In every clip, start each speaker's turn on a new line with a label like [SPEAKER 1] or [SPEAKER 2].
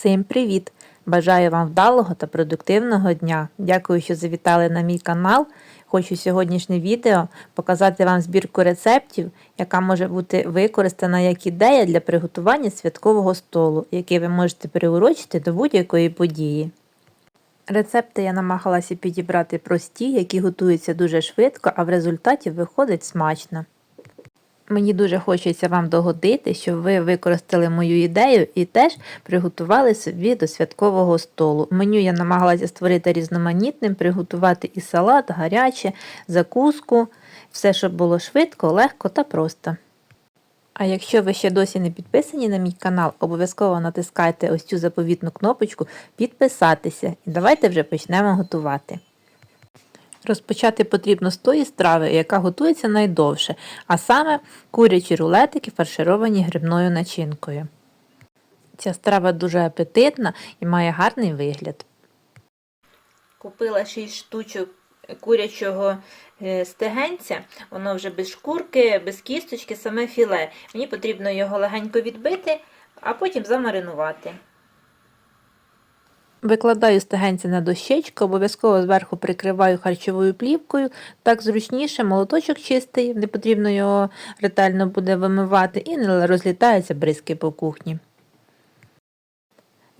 [SPEAKER 1] Всім привіт! Бажаю вам вдалого та продуктивного дня. Дякую, що завітали на мій канал. Хочу сьогоднішнє відео показати вам збірку рецептів, яка може бути використана як ідея для приготування святкового столу, який ви можете приурочити до будь-якої події. Рецепти я намагалася підібрати прості, які готуються дуже швидко, а в результаті виходить смачно. Мені дуже хочеться вам догодити, щоб ви використали мою ідею і теж приготували собі до святкового столу. Меню я намагалася створити різноманітним, приготувати і салат, гаряче, закуску, все, щоб було швидко, легко та просто. А якщо ви ще досі не підписані на мій канал, обов'язково натискайте ось цю заповітну кнопочку підписатися і давайте вже почнемо готувати. Розпочати потрібно з тої страви, яка готується найдовше, а саме курячі рулетики, фаршировані грибною начинкою. Ця страва дуже апетитна і має гарний вигляд. Купила 6 штучок курячого стегенця, воно вже без шкурки, без кісточки, саме філе. Мені потрібно його легенько відбити, а потім замаринувати. Викладаю стегенці на дощечку, обов'язково зверху прикриваю харчовою плівкою, так зручніше, молоточок чистий, не потрібно його ретельно буде вимивати і не розлітаються бризки по кухні.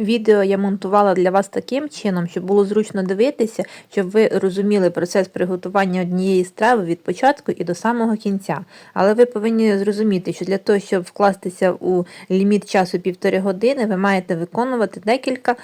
[SPEAKER 1] Відео я монтувала для вас таким чином, щоб було зручно дивитися, щоб ви розуміли процес приготування однієї страви від початку і до самого кінця. Але ви повинні зрозуміти, що для того, щоб вкластися у ліміт часу півтори години, ви маєте виконувати декілька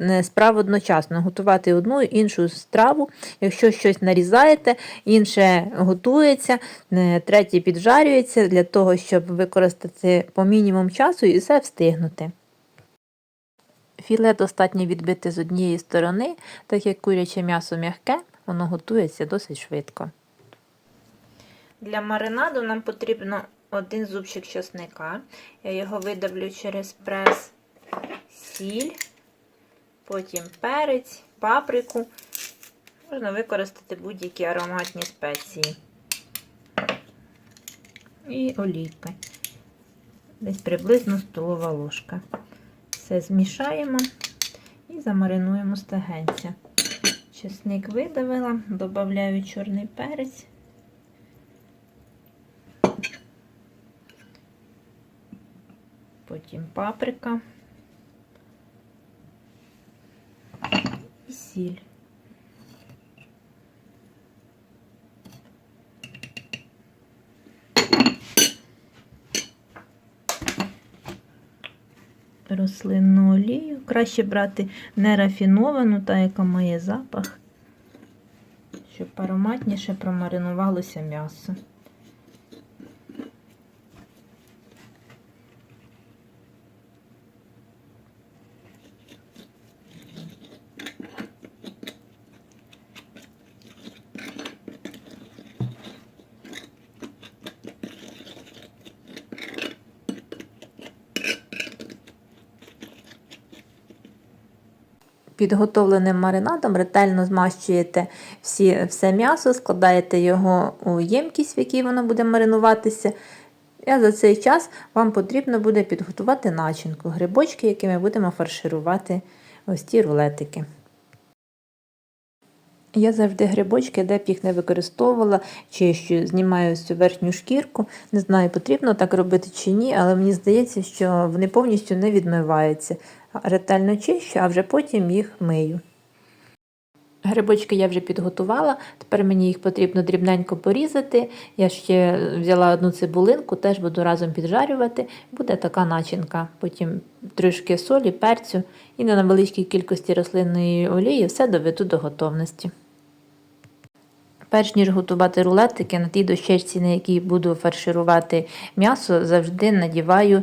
[SPEAKER 1] е, справ одночасно, готувати одну іншу страву. Якщо щось нарізаєте, інше готується, е, третє піджарюється для того, щоб використати по мінімум часу і все встигнути. Філе достатньо відбити з однієї сторони, так як куряче м'ясо м'яке, воно готується досить швидко. Для маринаду нам потрібно один зубчик чесника. Я його видавлю через прес, сіль, потім перець, паприку. Можна використати будь-які ароматні спеції. І олійки. Десь приблизно столова ложка. Все змішаємо і замаринуємо стегенця. Чесник видавила, додаю чорний перець. Потім паприка і сіль. Рослинну олію. Краще брати нерафіновану, та яка має запах, щоб ароматніше промаринувалося м'ясо. Підготовленим маринадом ретельно змащуєте всі, все м'ясо, складаєте його у ємкість, в якій воно буде маринуватися. А за цей час вам потрібно буде підготувати начинку, грибочки, якими будемо фарширувати ось ті рулетики. Я завжди грибочки, де б їх не використовувала, чищу, знімаю цю верхню шкірку. Не знаю, потрібно так робити чи ні, але мені здається, що вони повністю не відмиваються. Ретельно чищу, а вже потім їх мию. Грибочки я вже підготувала, тепер мені їх потрібно дрібненько порізати. Я ще взяла одну цибулинку, теж буду разом піджарювати. Буде така начинка. Потім трішки солі, перцю і на невеличкій кількості рослинної олії все доведу до готовності. Перш ніж готувати рулетики, на тій дощечці, на якій буду фарширувати м'ясо, завжди надіваю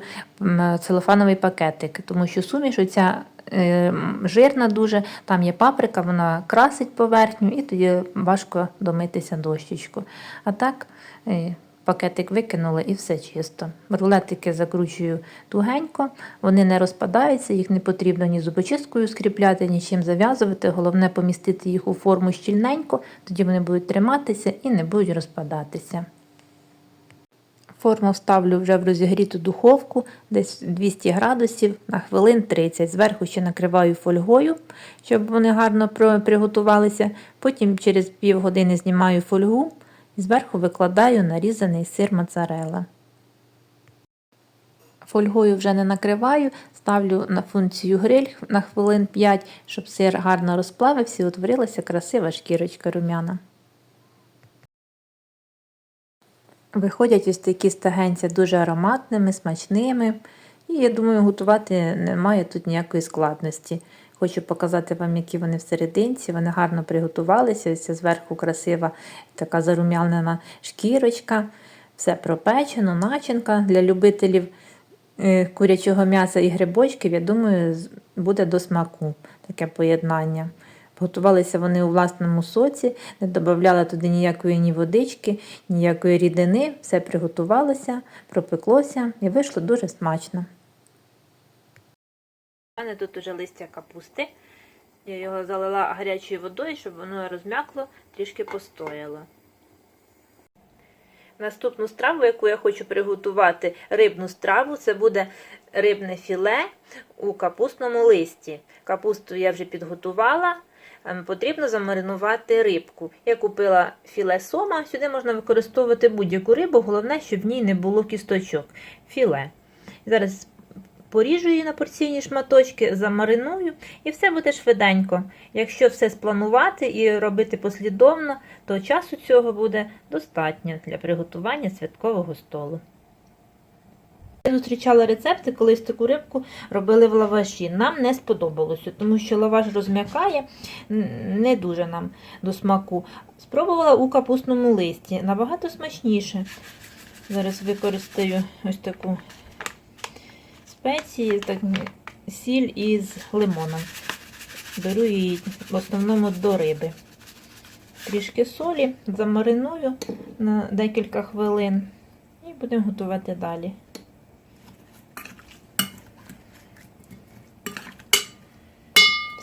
[SPEAKER 1] целофановий пакетик, тому що суміш оця е, жирна дуже, там є паприка, вона красить поверхню і тоді важко домитися дощечку. А так е, Пакетик викинули і все чисто. Рулетики закручую тугенько, вони не розпадаються, їх не потрібно ні зубочисткою скріпляти, ні чим зав'язувати. Головне помістити їх у форму щільненько, тоді вони будуть триматися і не будуть розпадатися. Форму ставлю вже в розігріту духовку, десь 200 градусів на хвилин 30. Зверху ще накриваю фольгою, щоб вони гарно приготувалися. Потім через півгодини знімаю фольгу зверху викладаю нарізаний сир моцарелла. Фольгою вже не накриваю, ставлю на функцію гриль на хвилин 5, щоб сир гарно розплавився і утворилася красива шкірочка румяна. Виходять ось такі стагенця дуже ароматними, смачними. І я думаю, готувати немає тут ніякої складності. Хочу показати вам, які вони всерединці. Вони гарно приготувалися. Ось зверху красива така зарум'янена шкірочка. Все пропечено, начинка для любителів е, курячого м'яса і грибочків, я думаю, буде до смаку таке поєднання. Готувалися вони у власному соці, не додавала туди ніякої ні водички, ніякої рідини. Все приготувалося, пропеклося і вийшло дуже смачно. У мене тут уже листя капусти. Я його залила гарячою водою, щоб воно розм'якло, трішки постояло. Наступну страву, яку я хочу приготувати, рибну страву, це буде рибне філе у капустному листі. Капусту я вже підготувала. Ем, Потрібно замаринувати рибку. Я купила філе сома. Сюди можна використовувати будь-яку рибу, головне, щоб в ній не було кісточок. Філе. Зараз поріжу її на порційні шматочки, замариную, і все буде швиденько. Якщо все спланувати і робити послідовно, то часу цього буде достатньо для приготування святкового столу. Я зустрічала рецепти, колись таку рибку робили в лаваші. Нам не сподобалося, тому що лаваш розм'якає, не дуже нам до смаку. Спробувала у капустному листі, набагато смачніше. Зараз використаю ось таку спеції, так, сіль із лимоном. Беру її в основному до риби. Трішки солі, замариную на декілька хвилин і будемо готувати далі.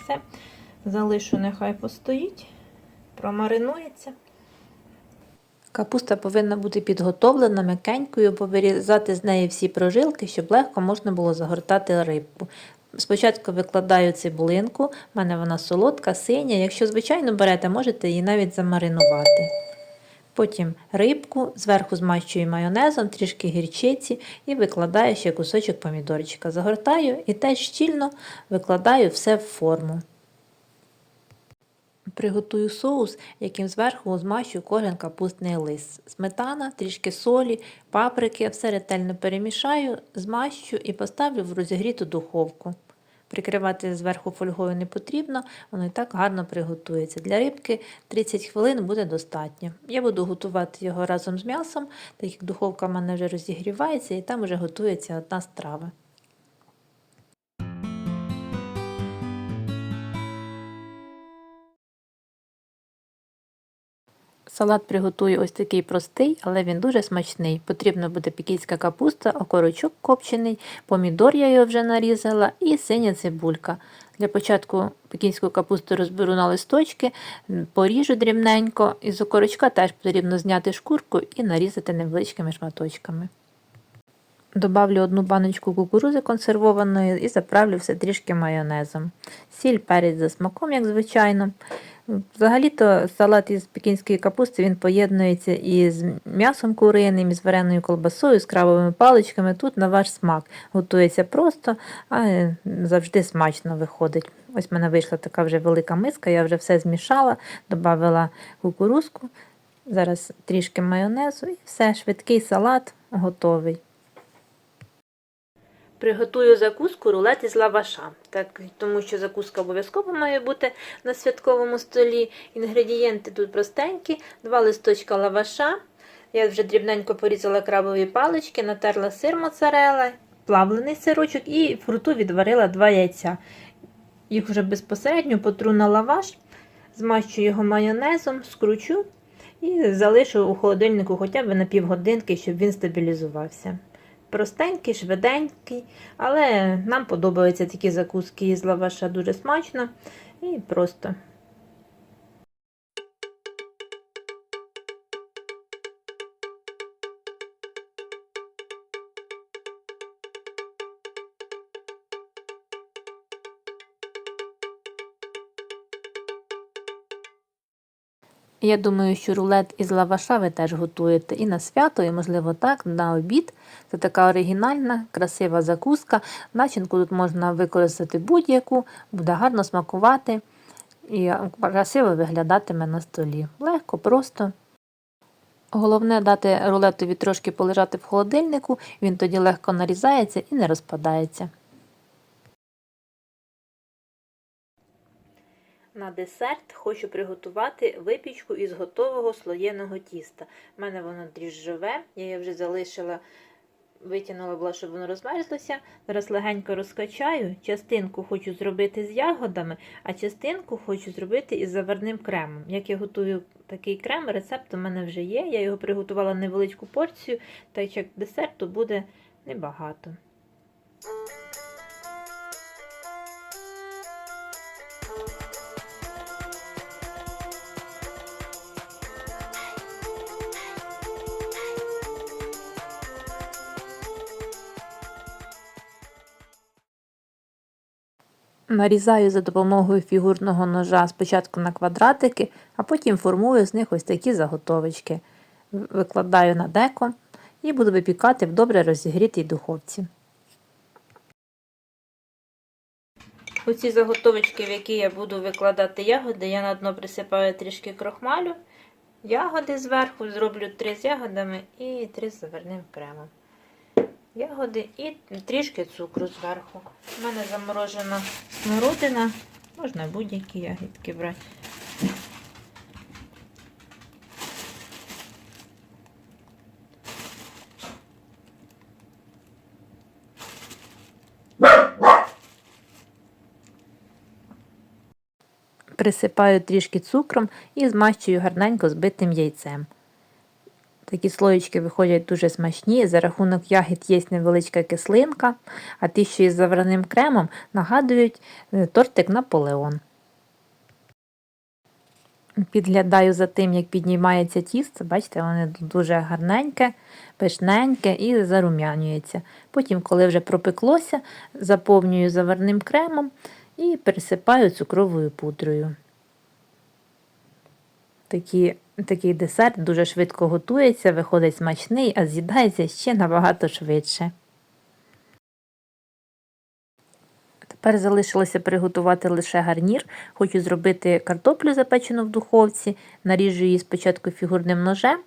[SPEAKER 1] Все, залишу, нехай постоїть, промаринується. Капуста повинна бути підготовлена м'якенькою, повирізати з неї всі прожилки, щоб легко можна було загортати рибку. Спочатку викладаю цибулинку, в мене вона солодка, синя. Якщо звичайно берете, можете її навіть замаринувати. Потім рибку, зверху змащую майонезом, трішки гірчиці і викладаю ще кусочок помідорчика. Загортаю і теж щільно викладаю все в форму. Приготую соус, яким зверху змащу кожен капустний лист. Сметана, трішки солі, паприки, все ретельно перемішаю, змащу і поставлю в розігріту духовку. Прикривати зверху фольгою не потрібно, воно і так гарно приготується. Для рибки 30 хвилин буде достатньо. Я буду готувати його разом з м'ясом, так як духовка в мене вже розігрівається і там вже готується одна страва. Салат приготую ось такий простий, але він дуже смачний. Потрібно буде пікінська капуста, окорочок копчений, помідор я його вже нарізала і синя цибулька. Для початку пекінську капусту розберу на листочки, поріжу дрібненько. Із окорочка теж потрібно зняти шкурку і нарізати невеличкими шматочками. Добавлю одну баночку кукурузи консервованої і заправлю все трішки майонезом. Сіль, перець за смаком, як звичайно. Взагалі-то салат із пекінської капусти він поєднується із м'ясом куриним, із вареною колбасою, з крабовими паличками. Тут на ваш смак. Готується просто, а завжди смачно виходить. Ось в мене вийшла така вже велика миска, я вже все змішала, додала кукурузку, зараз трішки майонезу і все, швидкий салат готовий. Приготую закуску рулет із лаваша, так, тому що закуска обов'язково має бути на святковому столі. Інгредієнти тут простенькі, два листочка лаваша. Я вже дрібненько порізала крабові палички, натерла сир моцарелла, плавлений сирочок і фруту відварила два яйця. Їх вже безпосередньо потру на лаваш, змащу його майонезом, скручу і залишу у холодильнику хоча б на півгодинки, щоб він стабілізувався. Простенький, швиденький, але нам подобаються такі закуски із лаваша дуже смачно і просто. Я думаю, що рулет із лаваша ви теж готуєте і на свято, і, можливо, так, на обід. Це така оригінальна, красива закуска. Начинку тут можна використати будь-яку, буде гарно смакувати і красиво виглядатиме на столі. Легко, просто. Головне дати рулетові трошки полежати в холодильнику, він тоді легко нарізається і не розпадається. На десерт хочу приготувати випічку із готового слоєного тіста. У мене воно дріжджове, я її вже залишила, витягнула була, щоб воно розмерзлося. Зараз легенько розкачаю. Частинку хочу зробити з ягодами, а частинку хочу зробити із заварним кремом. Як я готую такий крем, рецепт у мене вже є. Я його приготувала невеличку порцію, так як десерту буде небагато. Нарізаю за допомогою фігурного ножа спочатку на квадратики, а потім формую з них ось такі заготовочки. Викладаю на деко і буду випікати в добре розігрітій духовці. Оці заготовочки, в які я буду викладати ягоди, я на дно присипаю трішки крохмалю, ягоди зверху, зроблю три з ягодами і три з заварним кремом ягоди і трішки цукру зверху. У мене заморожена смородина, можна будь-які ягідки брати. Присипаю трішки цукром і змащую гарненько збитим яйцем. Такі слоєчки виходять дуже смачні. За рахунок ягід є невеличка кислинка, а ті, що із заварним кремом, нагадують е, тортик Наполеон. Підглядаю за тим, як піднімається тісто, бачите, воно дуже гарненьке, пишненьке і зарум'янюється. Потім, коли вже пропеклося, заповнюю заварним кремом і пересипаю цукровою пудрою. Такі Такий десерт дуже швидко готується, виходить смачний, а з'їдається ще набагато швидше. Тепер залишилося приготувати лише гарнір. Хочу зробити картоплю запечену в духовці, наріжу її спочатку фігурним ножем,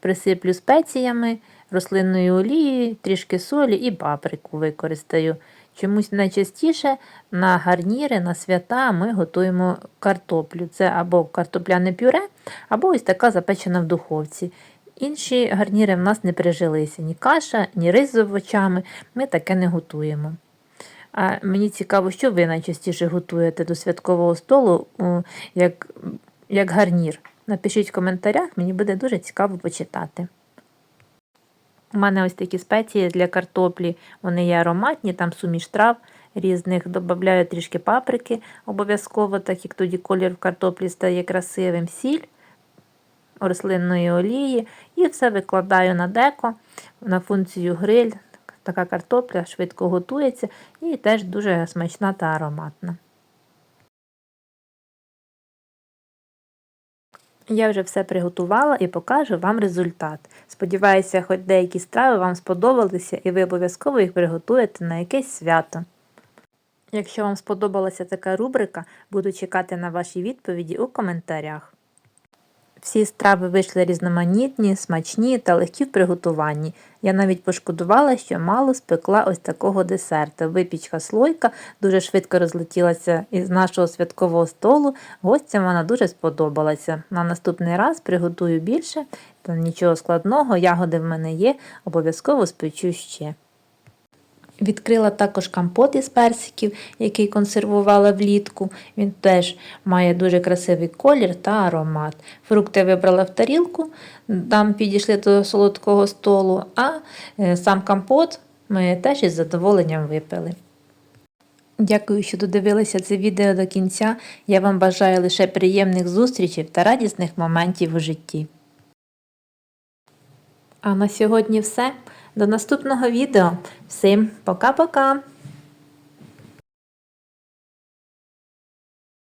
[SPEAKER 1] присиплю спеціями, рослинною олією, трішки солі і паприку використаю. Чомусь найчастіше на гарніри, на свята ми готуємо картоплю. Це або картопляне пюре, або ось така запечена в духовці. Інші гарніри в нас не прижилися ні каша, ні рис з овочами. Ми таке не готуємо. А Мені цікаво, що ви найчастіше готуєте до святкового столу як, як гарнір. Напишіть в коментарях, мені буде дуже цікаво почитати. У мене ось такі спеції для картоплі, вони є ароматні, там суміш трав різних. Додаю трішки паприки обов'язково, так як тоді колір в картоплі стає красивим, сіль рослинної олії. І все викладаю на деко, на функцію гриль. Така картопля швидко готується і теж дуже смачна та ароматна. Я вже все приготувала і покажу вам результат. Сподіваюся, хоч деякі страви вам сподобалися і ви обов'язково їх приготуєте на якесь свято. Якщо вам сподобалася така рубрика, буду чекати на ваші відповіді у коментарях. Всі страви вийшли різноманітні, смачні та легкі в приготуванні. Я навіть пошкодувала, що мало спекла ось такого десерту. Випічка слойка дуже швидко розлетілася із нашого святкового столу. Гостям вона дуже сподобалася. На наступний раз приготую більше, та нічого складного, ягоди в мене є, обов'язково спечу ще. Відкрила також компот із персиків, який консервувала влітку. Він теж має дуже красивий колір та аромат. Фрукти вибрала в тарілку, там підійшли до солодкого столу, а е, сам компот ми теж із задоволенням випили. Дякую, що додивилися це відео до кінця. Я вам бажаю лише приємних зустрічей та радісних моментів у житті. А на сьогодні все. До наступного відео. Всім пока-пока!